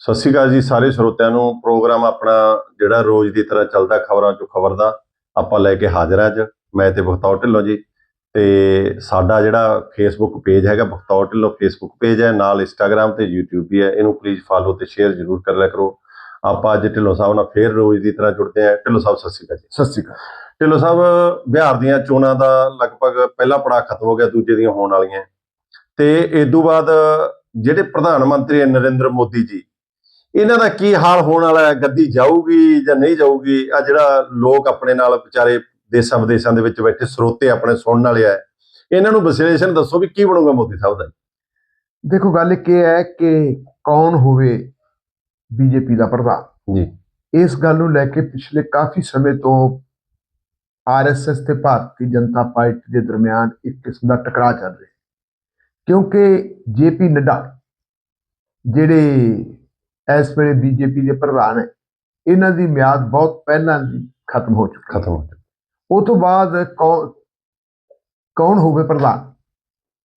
ਸਤਿ ਸ਼੍ਰੀ ਅਕਾਲ ਜੀ ਸਾਰੇ ਸਰੋਤਿਆਂ ਨੂੰ। ਪ੍ਰੋਗਰਾਮ ਆਪਣਾ ਜਿਹੜਾ ਰੋਜ਼ ਦੀ ਤਰ੍ਹਾਂ ਚੱਲਦਾ ਖਬਰਾਂ ਚੋਂ ਖਬਰ ਦਾ ਆਪਾਂ ਲੈ ਕੇ ਹਾਜ਼ਰ ਹਾਂ ਅੱਜ। ਮੈਂ ਤੇ ਬਖਤੌਰ ਢਿੱਲੋਂ ਜੀ। ਤੇ ਸਾਡਾ ਜਿਹੜਾ ਫੇਸਬੁੱਕ ਪੇਜ ਹੈਗਾ ਬਖਤੌਰ ਢਿੱਲੋਂ ਫੇਸਬੁੱਕ ਪੇਜ ਹੈ ਨਾਲ ਇੰਸਟਾਗ੍ਰam ਤੇ YouTube ਵੀ ਹੈ। ਇਹਨੂੰ ਪਲੀਜ਼ ਫਾਲੋ ਤੇ ਸ਼ੇਅਰ ਜ਼ਰੂਰ ਕਰ ਲਿਆ ਕਰੋ। ਆਪਾਂ ਅੱਜ ਢਿੱਲੋਂ ਸਾਹਿਬ ਨਾਲ ਫੇਰ ਰੋਜ਼ ਦੀ ਤਰ੍ਹਾਂ ਜੁੜਦੇ ਹਾਂ। ਢਿੱਲੋਂ ਸਾਹਿਬ ਸਤਿ ਸ਼੍ਰੀ ਅਕਾਲ ਜੀ। ਸਤਿ ਸ਼੍ਰੀ ਅਕਾਲ। ਢਿੱਲੋਂ ਸਾਹਿਬ ਬਿਹਾਰ ਦੀਆਂ ਚੋਣਾਂ ਦਾ ਲਗਭਗ ਪਹਿਲਾ ਪੜਾਅ ਖਤਮ ਹੋ ਗਿਆ ਦੂਜੇ ਦੀਆਂ ਹੋਣ ਵਾਲੀਆਂ। ਤੇ ਇਸ ਤੋਂ ਬਾਅਦ ਜਿਹੜੇ ਪ੍ਰਧਾਨ ਮੰਤਰੀ ਨਰਿੰਦਰ ਮੋਦੀ ਜੀ ਇਹਨਾਂ ਦਾ ਕੀ ਹਾਲ ਹੋਣ ਵਾਲਾ ਹੈ? ਗੱਦੀ ਜਾਊਗੀ ਜਾਂ ਨਹੀਂ ਜਾਊਗੀ? ਆ ਜਿਹੜਾ ਲੋਕ ਆਪਣੇ ਨਾਲ ਵਿਚਾਰੇ ਦੇਸ਼ਾਂ ਵਿਦੇਸ਼ਾਂ ਦੇ ਵਿੱਚ ਬੈਠੇ ਸਰੋਤੇ ਆਪਣੇ ਸੁਣਨ ਵਾਲੇ ਆ ਇਹਨਾਂ ਨੂੰ ਵਿਸ਼ਲੇਸ਼ਣ ਦੱਸੋ ਵੀ ਕੀ ਬਣੂਗਾ ਮੋਦੀ ਸਾਹਿਬ ਦਾ ਦੇਖੋ ਗੱਲ ਇਹ ਹੈ ਕਿ ਕੌਣ ਹੋਵੇ ਬੀਜੇਪੀ ਦਾ ਪ੍ਰਧਾਨ? ਜੀ। ਇਸ ਗੱਲ ਨੂੰ ਲੈ ਕੇ ਪਿਛਲੇ ਕਾਫੀ ਸਮੇਂ ਤੋਂ ਆਰਐਸਐਸ ਤੇ ਭਾਰਤੀ ਜਨਤਾ ਪਾਰਟੀ ਦੇ ਦਰਮਿਆਨ ਇੱਕ ਕਿਸਮ ਦਾ ਟਕਰਾਅ ਚੱਲ ਰਿਹਾ ਕਿਉਂਕਿ ਜੇਪੀ ਨੱਡਾ ਜਿਹੜੇ ਇਸ ਵੇਲੇ ਬੀਜੇਪੀ ਦੇ ਪ੍ਰਧਾਨ ਹੈ। ਇਹਨਾਂ ਦੀ ਮਿਆਦ ਬਹੁਤ ਪਹਿਲਾਂ ਦੀ ਖਤਮ ਹੋ ਚੁੱਕੀ ਖਤਮ ਹੋ ਚੁੱਕਾ ਉਹ ਤੋਂ ਬਾਅਦ ਕੌਣ ਕੌਣ ਹੋਵੇ ਪ੍ਰਧਾਨ?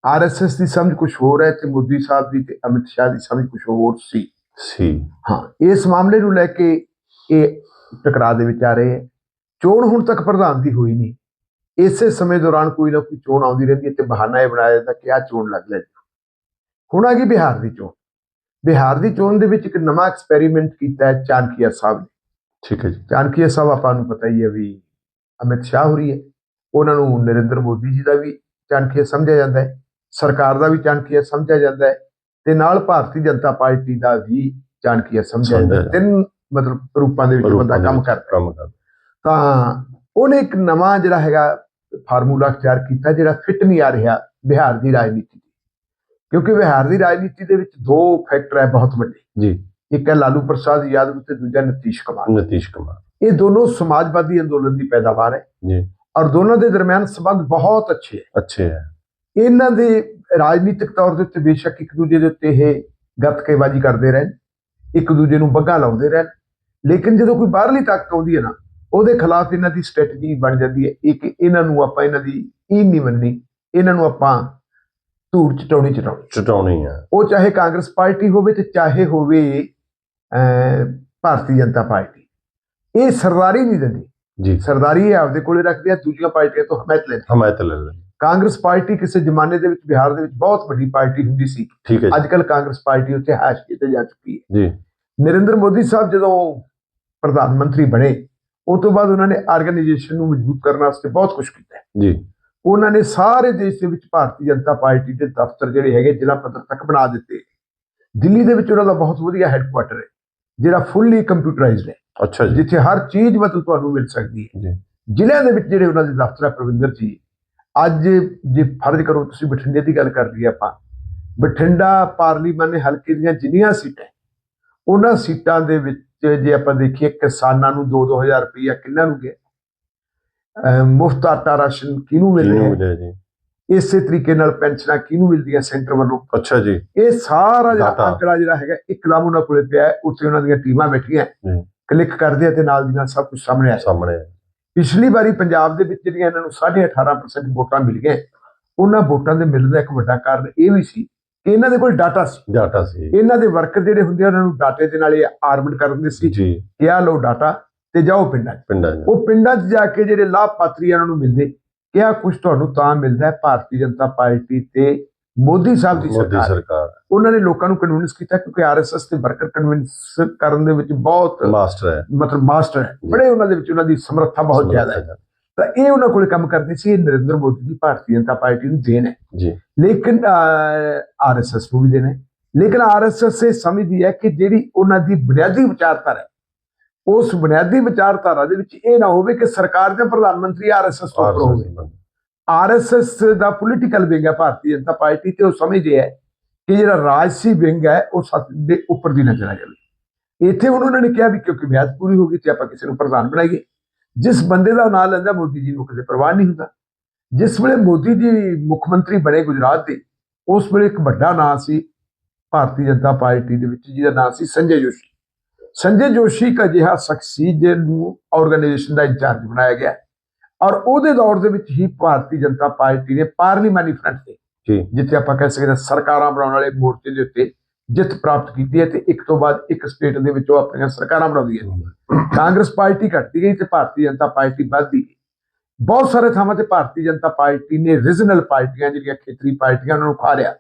ਆਰਐਸਐਸ ਦੀ ਸਮਝ ਕੁਝ ਹੋਰ ਹੈ ਤੇ ਮੋਦੀ ਸਾਹਿਬ ਦੀ ਤੇ ਅਮਿਤ ਸ਼ਾਹ ਦੀ ਸਮਝ ਕੁਝ ਹੋਰ ਸੀ। ਸੀ। ਹਾਂ ਇਸ ਮਾਮਲੇ ਨੂੰ ਲੈ ਕੇ ਇਹ ਟਕਰਾਅ ਦੇ ਵਿੱਚ ਆ ਰਹੇ ਹੈ। ਚੋਣ ਹੁਣ ਤੱਕ ਪ੍ਰਧਾਨ ਦੀ ਹੋਈ ਨਹੀਂ। ਇਸੇ ਸਮੇਂ ਦੌਰਾਨ ਕੋਈ ਨਾ ਕੋਈ ਚੋਣ ਆਉਂਦੀ ਰਹਿੰਦੀ ਹੈ ਤੇ ਬਹਾਨਾ ਇਹ ਬਣਾਇਆ ਜਾਂਦਾ ਕਿ ਆ ਚੋਣ ਲੱਗ ਲੈ ਹੁਣ ਆ ਗਈ ਬਿਹਾਰ ਦੀ ਚੋਣ। ਬਿਹਾਰ ਦੀ ਚੋਣ ਦੇ ਵਿੱਚ ਇੱਕ ਨਵਾਂ ਐਕਸਪੈਰੀਮੈਂਟ ਕੀਤਾ ਹੈ ਚਾਣਕੀਆ ਸਾਹਿਬ ਨੇ। ਠੀਕ ਹੈ ਜੀ। ਚਾਣਕੀਆ ਸਾਹਿਬ ਆਪਾਂ ਨੂੰ ਪਤਾ ਹੀ ਹੈ ਵੀ ਅਮਿਤ ਸ਼ਾਹ ਹੋਰੀ ਹੈ। ਉਹਨਾਂ ਨੂੰ ਨਰਿੰਦਰ ਮੋਦੀ ਜੀ ਦਾ ਵੀ ਚਾਣਕੀਆ ਸਮਝਿਆ ਜਾਂਦਾ ਹੈ। ਸਰਕਾਰ ਦਾ ਵੀ ਚਾਣਕੀਆ ਸਮਝਿਆ ਜਾਂਦਾ ਹੈ ਤੇ ਨਾਲ ਭਾਰਤੀ ਜਨਤਾ ਪਾਰਟੀ ਦਾ ਵੀ ਚਾਣਕੀਆ ਸਮਝਿਆ ਜਾਂਦਾ ਤਿੰਨ ਮਤਲਬ ਰੂਪਾਂ ਦੇ ਵਿੱਚ ਬੰਦਾ ਕੰਮ ਕਰਦਾ ਹੈ। ਕੰਮ ਕਰਦਾ ਤਾਂ ਉਹਨੇ ਇੱਕ ਨਵਾਂ ਜਿਹੜਾ ਹੈਗਾ ਫਾਰਮੂਲਾ ਅਖਤਿਆਰ ਕੀਤਾ ਜਿਹੜਾ ਫਿੱਟ ਨਹੀਂ ਆ ਰਿਹਾ ਬਿਹਾਰ ਦੀ ਰਾਜਨੀਤੀ ਕਿਉਂਕਿ ਬਿਹਾਰ ਦੀ ਰਾਜਨੀਤੀ ਦੇ ਵਿੱਚ ਦੋ ਫੈਕਟਰ ਹੈ ਬਹੁਤ ਵੱਡੇ। ਜੀ। ਇੱਕ ਹੈ ਲਾਲੂ ਪ੍ਰਸਾਦ ਯਾਦਵ ਤੇ ਦੂਜਾ ਨਤੀਸ਼ ਕੁਮਾਰ। ਨਤੀਸ਼ ਕੁਮਾਰ। ਇਹ ਦੋਨੋਂ ਸਮਾਜਵਾਦੀ ਅੰਦੋਲਨ ਦੀ ਪੈਦਾਵਾਰ ਹੈ। ਜੀ। ਔਰ ਦੋਨਾਂ ਦੇ ਦਰਮਿਆਨ ਸਬੰਧ ਬਹੁਤ ਅੱਛੇ ਹੈ। ਅੱਛੇ ਹੈ। ਇਹਨਾਂ ਦੇ ਰਾਜਨੀਤਿਕ ਤੌਰ ਦੇ ਉੱਤੇ ਬੇਸ਼ੱਕ ਇੱਕ ਦੂਜੇ ਦੇ ਉੱਤੇ ਇਹ ਗੱਤਕੇਬਾਜ਼ੀ ਕਰਦੇ ਰਹਿਣ ਇੱਕ ਦੂਜੇ ਨੂੰ ਬੱਗਾ ਲਾਉਂਦੇ ਰਹਿਣ। ਲੇਕਿਨ ਜਦੋਂ ਕੋਈ ਬਾਹਰਲੀ ਤਾਕਤ ਆਉਂਦੀ ਹੈ ਨਾ ਉਹਦੇ ਖਿਲਾਫ ਇਹਨਾਂ ਦੀ ਸਟ੍ਰੈਟਜੀ ਬਣ ਜਾਂਦੀ ਹੈ। ਇੱਕ ਇਹਨਾਂ ਨੂੰ ਆਪਾਂ ਇਹਨਾਂ ਦੀ ਇਹ ਨਹੀਂ ਮੰਨਣੀ ਇਹਨਾਂ ਨੂੰ ਆਪਾਂ ਧੂੜ ਚਟਾਉਣੀ ਚਟਾਉਣੀ ਚਟਾਉਣੀ ਹੈ ਉਹ ਚਾਹੇ ਕਾਂਗਰਸ ਪਾਰਟੀ ਹੋਵੇ ਤੇ ਚਾਹੇ ਹੋਵੇ ਭਾਰਤੀ ਜਨਤਾ ਪਾਰਟੀ। ਇਹ ਸਰਦਾਰੀ ਨਹੀਂ ਦਿੰਦੀ। ਜੀ। ਸਰਦਾਰੀ ਇਹ ਆਪਦੇ ਕੋਲੇ ਰੱਖਦੇ ਆ ਦੂਜੀਆਂ ਪਾਰਟੀਆਂ ਤੋਂ ਹਮਾਇਤ ਲੈਂਦੇ। ਹਮਾਇਤ ਲੈ ਲੈ ਕਾਂਗਰਸ ਪਾਰਟੀ ਕਿਸੇ ਜ਼ਮਾਨੇ ਦੇ ਵਿੱਚ ਬਿਹਾਰ ਦੇ ਵਿੱਚ ਬਹੁਤ ਵੱਡੀ ਪਾਰਟੀ ਹੁੰਦੀ ਸੀ। ਠੀਕ ਹੈ ਅੱਜ ਕੱਲ ਕਾਂਗਰਸ ਪਾਰਟੀ ਉੱਤੇ ਹਾਸ਼ੀਏ ਤੇ ਜਾ ਚੁੱਕੀ ਹੈ। ਜੀ। ਨਰਿੰਦਰ ਮੋਦੀ ਸਾਹਿਬ ਜਦੋਂ ਪ੍ਰਧਾਨ ਮੰਤਰੀ ਬਣੇ ਉਸ ਤੋਂ ਬਾਅਦ ਉਹਨਾਂ ਨੇ ਆਰਗੇਨਾਈਜੇਸ਼ਨ ਨੂੰ ਮਜ਼ਬੂਤ ਕਰਨ ਵਾਸਤੇ ਬਹੁਤ ਕੁਝ ਕੀਤਾ। ਜੀ। ਉਹਨਾਂ ਨੇ ਸਾਰੇ ਦੇਸ਼ ਦੇ ਵਿੱਚ ਭਾਰਤੀ ਜਨਤਾ ਪਾਰਟੀ ਦੇ ਦਫ਼ਤਰ ਜਿਹੜੇ ਹੈਗੇ ਜ਼ਿਲ੍ਹਾ ਪੱਧਰ ਤੱਕ ਬਣਾ ਦਿੱਤੇ। ਦਿੱਲੀ ਦੇ ਵਿੱਚ ਉਹਨਾਂ ਦਾ ਬਹੁਤ ਵਧੀਆ ਹੈੱਡਕੁਆਟਰ ਹੈ ਜਿਹੜਾ ਫੁੱਲੀ ਕੰਪਿਊਟਰਾਈਜ਼ਡ ਹੈ। ਅੱਛਾ ਜੀ। ਜਿੱਥੇ ਹਰ ਚੀਜ਼ ਮਤਲਬ ਤੁਹਾਨੂੰ ਮਿਲ ਸਕਦੀ ਹੈ। ਜੀ। ਜ਼ਿਲ੍ਹਿਆਂ ਦੇ ਵਿੱਚ ਜਿਹੜੇ ਉਹਨਾਂ ਦੇ ਦਫ਼ਤਰ ਹੈ ਪ੍ਰਵਿੰਦਰ ਜੀ ਅੱਜ ਜੇ ਫਰਜ਼ ਕਰੋ ਤੁਸੀਂ ਬਠਿੰਡੇ ਦੀ ਗੱਲ ਕਰ ਲਈਏ ਆਪਾਂ ਬਠਿੰਡਾ ਪਾਰਲੀਮਾਨੀ ਹਲਕੇ ਦੀਆਂ ਜਿੰਨੀਆਂ ਸੀਟਾਂ ਉਹਨਾਂ ਸੀਟਾਂ ਦੇ ਵਿੱਚ ਜੇ ਆਪਾਂ ਦੇਖੀਏ ਕਿਸਾਨਾਂ ਨੂੰ 2-2000 ਰੁਪਈਆ ਕਿੰਨਾਂ ਨੂੰ ਗਿਆ। ਮੁਫਤ ਆਟਾ ਰਾਸ਼ਨ ਕਿਹਨੂੰ ਮਿਲ ਰਿਹਾ ਜੀ? ਇਸੇ ਤਰੀਕੇ ਨਾਲ ਪੈਨਸ਼ਨਾਂ ਕਿਹਨੂੰ ਮਿਲਦੀਆਂ ਸੈਂਟਰ ਵੱਲੋਂ? ਅੱਛਾ ਜੀ। ਇਹ ਸਾਰਾ ਜਿਹੜਾ ਜਿਹੜਾ ਹੈਗਾ ਇੱਕਦਮ ਉਹਨਾਂ ਕੋਲੇ ਪਿਆ ਹੈ, ਉੱਥੇ ਉਹਨਾਂ ਦੀਆਂ ਟੀਮਾਂ ਬੈਠੀਆਂ। ਕਲਿੱਕ ਕਰਦੇ ਆ ਤੇ ਨਾਲ ਦੀ ਨਾਲ ਸਭ ਕੁਝ ਸਾਹਮਣੇ ਆ। ਸਾਹਮਣੇ। ਪਿਛਲੀ ਵਾਰੀ ਪੰਜਾਬ ਦੇ ਵਿੱਚ ਜਿਹੜੀਆਂ ਇਹਨਾਂ ਨੂੰ 18.5% ਵੋਟਾਂ ਮਿਲ ਗਈਆਂ ਉਹਨਾਂ ਵੋਟਾਂ ਦੇ ਮਿਲਣ ਦਾ ਇੱਕ ਵੱਡਾ ਕਾਰਨ ਇਹ ਵੀ ਸੀ ਕਿ ਇਹਨਾਂ ਦੇ ਕੋਲ ਡਾਟਾ ਸੀ। ਡਾਟਾ ਸੀ। ਇਹਨਾਂ ਦੇ ਵਰਕਰ ਜਿਹੜੇ ਹੁੰਦੇ ਆ ਉਹਨਾਂ ਨੂੰ ਡਾਟੇ ਦੇ ਨਾਲ ਇਹ ਆਰਮਡ ਕਰ ਦਿੰਦੇ ਸੀ ਜੀ। ਕਿ ਆ ਲਓ ਡਾਟਾ ਤੇ ਜਾਓ ਪਿੰਡਾਂ 'ਚ। ਪਿੰਡਾਂ 'ਚ। ਉਹ ਪਿੰਡਾਂ 'ਚ ਜਾ ਕੇ ਜਿਹੜੇ ਲਾਭਪਾਤਰੀ ਆ ਉਹਨਾਂ ਨੂੰ ਮਿਲਦੇ ਕਿ ਆ ਕੁਝ ਤੁਹਾਨੂੰ ਤਾਂ ਮਿਲਦਾ ਹੈ ਭਾਰਤੀ ਜਨਤਾ ਪਾਰਟੀ ਤੇ ਮੋਦੀ ਸਾਹਿਬ ਦੀ ਸਰਕਾਰ। ਉਹਨਾਂ ਨੇ ਲੋਕਾਂ ਨੂੰ ਕਨਵਿੰਸ ਕੀਤਾ ਕਿਉਂਕਿ ਆਰਐਸਐਸ ਦੇ ਵਰਕਰ ਕਨਵਿੰਸ ਕਰਨ ਦੇ ਵਿੱਚ ਬਹੁਤ ਮਾਸਟਰ ਹੈ। ਮਤਲਬ ਮਾਸਟਰ ਹੈ। ਬੜੇ ਉਹਨਾਂ ਦੇ ਵਿੱਚ ਉਹਨਾਂ ਦੀ ਸਮਰੱਥਾ ਬਹੁਤ ਜ਼ਿਆਦਾ ਹੈ। ਤਾਂ ਇਹ ਉਹਨਾਂ ਕੋਲੇ ਕੰਮ ਕਰਦੇ ਸੀ ਇਹ ਨਰਿੰਦਰ ਮੋਦੀ ਦੀ ਭਾਰਤੀ ਜਨਤਾ ਪਾਰਟੀ ਨੂੰ ਦੇਣ ਹੈ। ਜੀ। ਲੇਕਿਨ ਆਰਐਸਐਸ ਨੂੰ ਵੀ ਦੇਣਾ ਹੈ। ਲੇਕਿਨ ਆਰਐਸਐਸ ਇਹ ਸਮਝਦੀ ਹੈ ਕਿ ਜਿਹੜੀ ਉਹਨਾਂ ਦੀ ਬੁਨਿਆਦੀ ਵਿਚਾਰਧਾਰਾ ਹੈ ਉਸ ਬੁਨਿਆਦੀ ਵਿਚਾਰਧਾਰਾ ਦੇ ਵਿੱਚ ਇਹ ਨਾ ਹੋਵੇ ਕਿ ਸਰਕਾਰ ਦੇ ਪ੍ਰਧਾਨ ਮੰਤਰੀ ਆਰਐਸਐਸ ਤੋਂ ਉੱਪਰ ਹੋਵੇ। ਆਰਐਸਐਸ ਦਾ ਪੋਲੀਟੀਕਲ ਵਿੰਗ ਹੈ ਭਾਰਤੀ ਜਨਤਾ ਪਾਰਟੀ ਤੇ ਉਹ ਸਮਝਦੇ ਹੈ ਕਿ ਜਿਹੜਾ ਰਾਜਸੀ ਵਿੰਗ ਹੈ ਉਹ ਸੱਤ ਦੇ ਉੱਪਰ ਦੀ ਨਾ ਚਲਾ ਜਾਵੇ। ਇੱਥੇ ਹੁਣ ਉਹਨਾਂ ਨੇ ਕਿਹਾ ਵੀ ਕਿਉਂਕਿ ਮਿਆਦ ਪੂਰੀ ਹੋ ਗਈ ਤੇ ਆਪਾਂ ਕਿਸੇ ਨੂੰ ਪ੍ਰਧਾਨ ਬਣਾਈਏ। ਜਿਸ ਬੰਦੇ ਦਾ ਨਾਂ ਲੈਂਦਾ ਮੋਦੀ ਜੀ ਨੂੰ ਕਿਸੇ ਪਰਵਾਹ ਨਹੀਂ ਹੁੰਦਾ। ਜਿਸ ਵੇਲੇ ਮੋਦੀ ਜੀ ਮੁੱਖ ਮੰਤਰੀ ਬਣੇ ਗੁਜਰਾਤ ਦੇ ਉਸ ਵੇਲੇ ਇੱਕ ਵੱਡਾ ਨਾਂ ਸੀ ਭਾਰਤੀ ਜਨਤਾ ਪਾਰਟੀ ਦੇ ਵਿੱਚ ਜਿਹਦਾ ਨਾਂ ਸੀ ਸੰਜੇ ਜੋਸ਼ੀ। ਸੰਜੇ ਜੋਸ਼ੀ ਇੱਕ ਅਜਿਹਾ ਸ਼ਖਸ ਜਿਹਨੂੰ ਆਰਗੇਨਾਈਜੇਸ਼ਨ ਦਾ ਇੰਚਾਰਜ ਬਣਾਇਆ ਗਿਆ। ਔਰ ਉਹਦੇ ਦੌਰ ਦੇ ਵਿੱਚ ਹੀ ਭਾਰਤੀ ਜਨਤਾ ਪਾਰਟੀ ਨੇ ਪਾਰਲੀਮਾਨੀ ਫਰੰਟ ਤੇ ਜਿੱਥੇ ਆਪਾਂ ਕਹਿ ਸਕਦੇ ਹਾਂ ਸਰਕਾਰਾਂ ਬਣਾਉਣ ਵਾਲੇ ਮੋਰਚੇ ਦੇ ਉੱਤੇ ਜਿੱਤ ਪ੍ਰਾਪਤ ਕੀਤੀ ਹੈ ਤੇ ਇੱਕ ਤੋਂ ਬਾਅਦ ਇੱਕ ਸਟੇਟ ਦੇ ਵਿੱਚ ਉਹ ਆਪਣੀਆਂ ਸਰਕਾਰਾਂ ਬਣਾਉਂਦੀਆਂ ਨੇ। ਕਾਂਗਰਸ ਪਾਰਟੀ ਘਟਦੀ ਗਈ ਤੇ ਭਾਰਤੀ ਜਨਤਾ ਪਾਰਟੀ ਵੱਧਦੀ ਗਈ। ਬਹੁਤ ਸਾਰੇ ਥਾਵਾਂ ਤੇ ਭਾਰਤੀ ਜਨਤਾ ਪਾਰਟੀ ਨੇ ਰੀਜਨਲ ਪਾਰਟੀਆਂ ਜਿਹੜੀਆਂ ਖੇਤਰੀ ਪਾਰਟੀਆਂ ਉਹਨਾਂ ਨੂੰ ਖਾ ਲਿਆ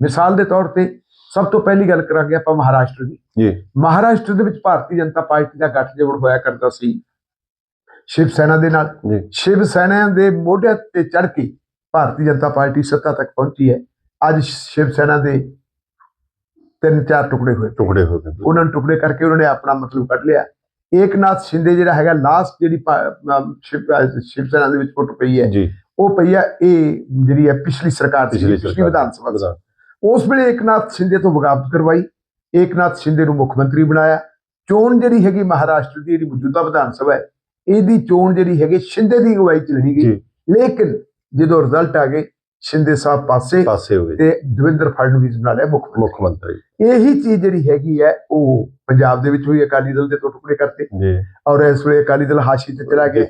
ਮਿਸਾਲ ਦੇ ਤੌਰ ਤੇ ਸਭ ਤੋਂ ਪਹਿਲੀ ਗੱਲ ਕਰਾਂਗੇ ਆਪਾਂ ਮਹਾਰਾਸ਼ਟਰ ਦੀ। ਜੀ। ਮਹਾਰਾਸ਼ਟਰ ਦੇ ਵਿੱਚ ਭਾਰਤੀ ਜਨਤਾ ਪਾਰਟੀ ਦਾ ਗੱਠਜੋੜ ਹੋਇਆ ਕਰਦਾ ਸੀ। ਸ਼ਿਵ ਸੈਨਾ ਦੇ ਨਾਲ। ਜੀ। ਸ਼ਿਵ ਸੈਨਾ ਦੇ ਮੋਢਿਆਂ ਤੇ ਚੜ ਕੇ ਭਾਰਤੀ ਜਨਤਾ ਪਾਰਟੀ ਸੱਤਾ ਤੱਕ ਪਹੁੰਚੀ ਹੈ। ਅੱਜ ਸ਼ਿਵ ਸੈਨਾ ਦੇ ਤਿੰਨ ਚਾਰ ਟੁਕੜੇ ਹੋਏ। ਟੁਕੜੇ ਹੋ ਗਏ। ਉਹਨਾਂ ਨੂੰ ਟੁਕੜੇ ਕਰਕੇ ਉਹਨਾਂ ਨੇ ਆਪਣਾ ਮਤਲਬ ਕੱਢ ਲਿਆ। ਏਕਨਾਥ ਸ਼ਿੰਦੇ ਜਿਹੜਾ ਹੈਗਾ ਲਾਸਟ ਜਿਹੜੀ ਸ਼ਿਵ ਸੈਨਾ ਦੇ ਵਿੱਚ ਫੁੱਟ ਪਈ ਹੈ। ਜੀ। ਉਹ ਪਈ ਹੈ ਇਹ ਜਿਹੜੀ ਹੈ ਪਿਛਲੀ ਸਰਕਾਰ ਸੀ ਪਿਛਲੀ। ਵਿਧਾਨ ਸਭਾ ਦੀ। ਉਸ ਵੇਲੇ ਏਕਨਾਥ ਸ਼ਿੰਦੇ ਤੋਂ ਬਗਾਵਤ ਕਰਵਾਈ। ਏਕਨਾਥ ਸ਼ਿੰਦੇ ਨੂੰ ਮੁੱਖ ਮੰਤਰੀ ਬਣਾਇਆ। ਚੋਣ ਜਿਹੜੀ ਹੈਗੀ ਮਹਾਰਾਸ਼ਟਰ ਦੀ ਜਿਹੜੀ ਮੌਜੂਦਾ ਵਿਧਾਨ ਸਭਾ ਹੈ ਇਹਦੀ ਚੋਣ ਜਿਹੜੀ ਹੈਗੀ ਸ਼ਿੰਦੇ ਦੀ ਅਗਵਾਈ ਚ ਲੜੀ ਗਈ। ਲੇਕਿਨ ਜਦੋਂ ਰਿਜ਼ਲਟ ਆ ਗਏ ਸ਼ਿੰਦੇ ਸਾਹਿਬ ਪਾਸੇ ਪਾਸੇ ਹੋ ਗਏ। ਤੇ ਦਵਿੰਦਰ ਫੜਨਵੀਸ ਬਣਾ ਲਿਆ ਮੁੱਖ ਮੁੱਖ ਮੰਤਰੀ। ਇਹੀ ਚੀਜ਼ ਜਿਹੜੀ ਹੈਗੀ ਹੈ ਉਹ ਪੰਜਾਬ ਦੇ ਵਿੱਚ ਹੋਈ ਅਕਾਲੀ ਦਲ ਦੇ ਟੁਕੜੇ ਕਰਤੇ। ਜੀ। ਔਰ ਇਸ ਵੇਲੇ ਅਕਾਲੀ ਦਲ ਹਾਸ਼ੀ ਤੇ ਚਲਾ ਗਿਆ।